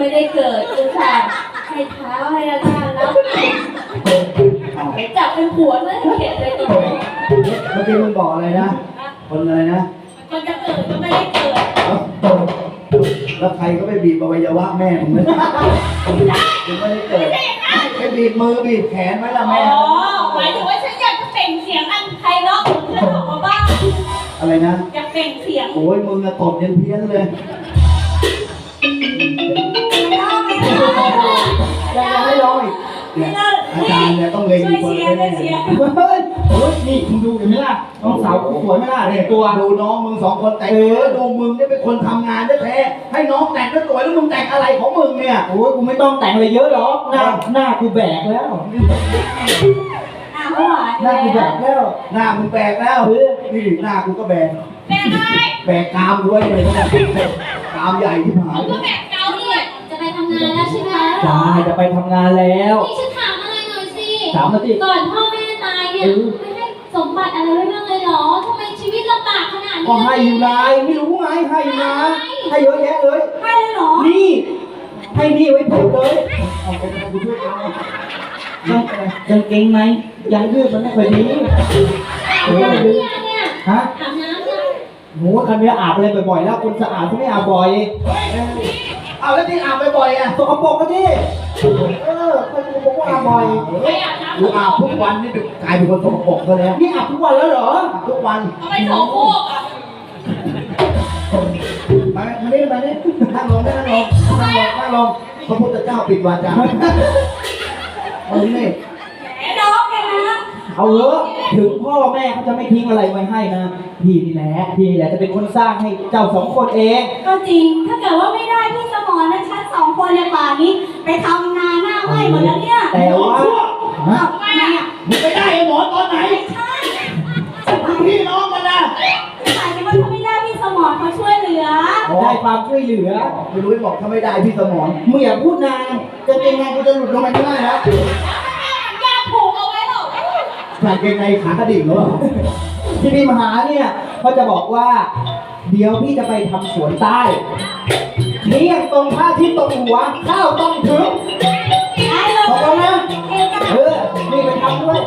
ไม่ได้เกิดอุตส่าห์ให้เท้าให้อาจารย์แล้วไปจับเป็นผัวเลยเข็ดเลยตัวนี้เมื่อกี้มึงบอกอะไรนะ คนอะไรนะมันจะเกิดก็ไม่ได้เกิด แล้วใครก็ไปบีบอวัยวะแม่มึงเลยมึงไม่ได้เกิดไปบีบมือบีบแขนไว้ละอ๋แม่อหมายถึงว่าฉันอยากจะเปล่งเสียงอันไพเราะของเพื่อนออกมาบ้างอะไรนะ อยากเปล่งเสียง โอ้ยมึงอะตบยันเพี้ยนเลย เนี่ยอาจารย์เนี่ยต้องเล็งช่วยคนเชียไว้ร์ช่วยแน่เชียร์เฮ้ยโอ้ยนี่มึงดูเห็นไหมล่ะน้องสาวกูสวยไหมล่ะเนี่ยตัวดูน้องมึงสองคนแต่งเออดูมึงเนี่ยเป็นคนทำงานแท้ๆให้น้องแต่งก็สวยแล้วมึงแต่งอะไรของมึงเนี่ยโอ้ยกูไม่ต้องแต่งอะไรเยอะหรอกหน้าหน้ากูแบกแล้วอะเมื่อวานหน้ากูแบกแล้ว หน้ามึงแบกแล้วนี่หน้ากูก็แบกแม่ไม้แบกกรามด้วยเลยนะกรามใหญ่ที่ผายก็แบกเกาด้วยจะไปทำงานแล้วใช่ไหมจ้าจะไปทำงานแล้วนี่ฉัน สิถามมาสิก่อนพ่อแม่ตายเนี่ยเออไม่ให้สมบัติอะไรไว้บ้างเลยเหรอทำไมชีวิตลำบากขนาดนี้ก็ให้อยู่นายไม่รู้ไงให้อยู่นะให้เยอะแยะเลยให้เลยเหรอนี่ให้นี่ไว้เพียบเลยเอาไปกูช่วยเอากางกางเกงในยังยืดมันไม่ค่อยดีอาบน้ำเนี่ยเนี่ยฮะอาบน้ำยัง หนูคันนี้อาบอะไรบ่อยๆแล้วคนสะอาดเขาไม่อาบบ่อยเอาแล้วที่อาบบ่อยๆอะสกปรกก็ที่เออใครจะบอกว่าอาบบ่อยไม่อาบน้ำกูอาบทุกวันนี่กลายเป็นคนสกปรกซะแล้วนี่อาบทุกวันแล้วเหรออาบทุกวันทำไมโสโครกอะมามานี่มานี่นั่งลงนั่งลงนั่งลงนั่งลงพระพุทธเจ้าปิดวาจามานี่แหมน้องแกนะเอาเถอะ ถึงพ่อแม่เขาจะไม่ทิ้งอะไรไว้ให้นะพี่นี่แหละพี่นี่แหละจะเป็นคนสร้างให้เจ้าสองคนเอง ก็จริง ถ้าเกิดว่าไม่ได้พี่สมรนะฉันสองคนในป่านนี้ ไปทำนาหน้าไหม้หมดแล้วเนี่ยแต่ว่าฮะทำไมอะมึงไปได้ไอ้หมอตอนไหนใช่มึงพี่น้องกันนะหมายถึงว่าถ้าไม่ได้พี่สมรเขาช่วยเหลือ ได้ความช่วยเหลือไม่รู้บอกถ้าไม่ได้พี่สมอนมึงอย่าพูดนานจะเป็นไงกูจะหลุดลงไปไม่ได้แล้ ใส่เกงในขากระดิ่งหรือเปล่าที่พี่มหาเนี่ยเขาจะบอกว่า เดี๋ยวพี่จะไปทำสวนใต้เที่ยตรงผ้าที่ตรงหัวข้าวต้องถึงบคุณนะเออนี่ไปทำด้วย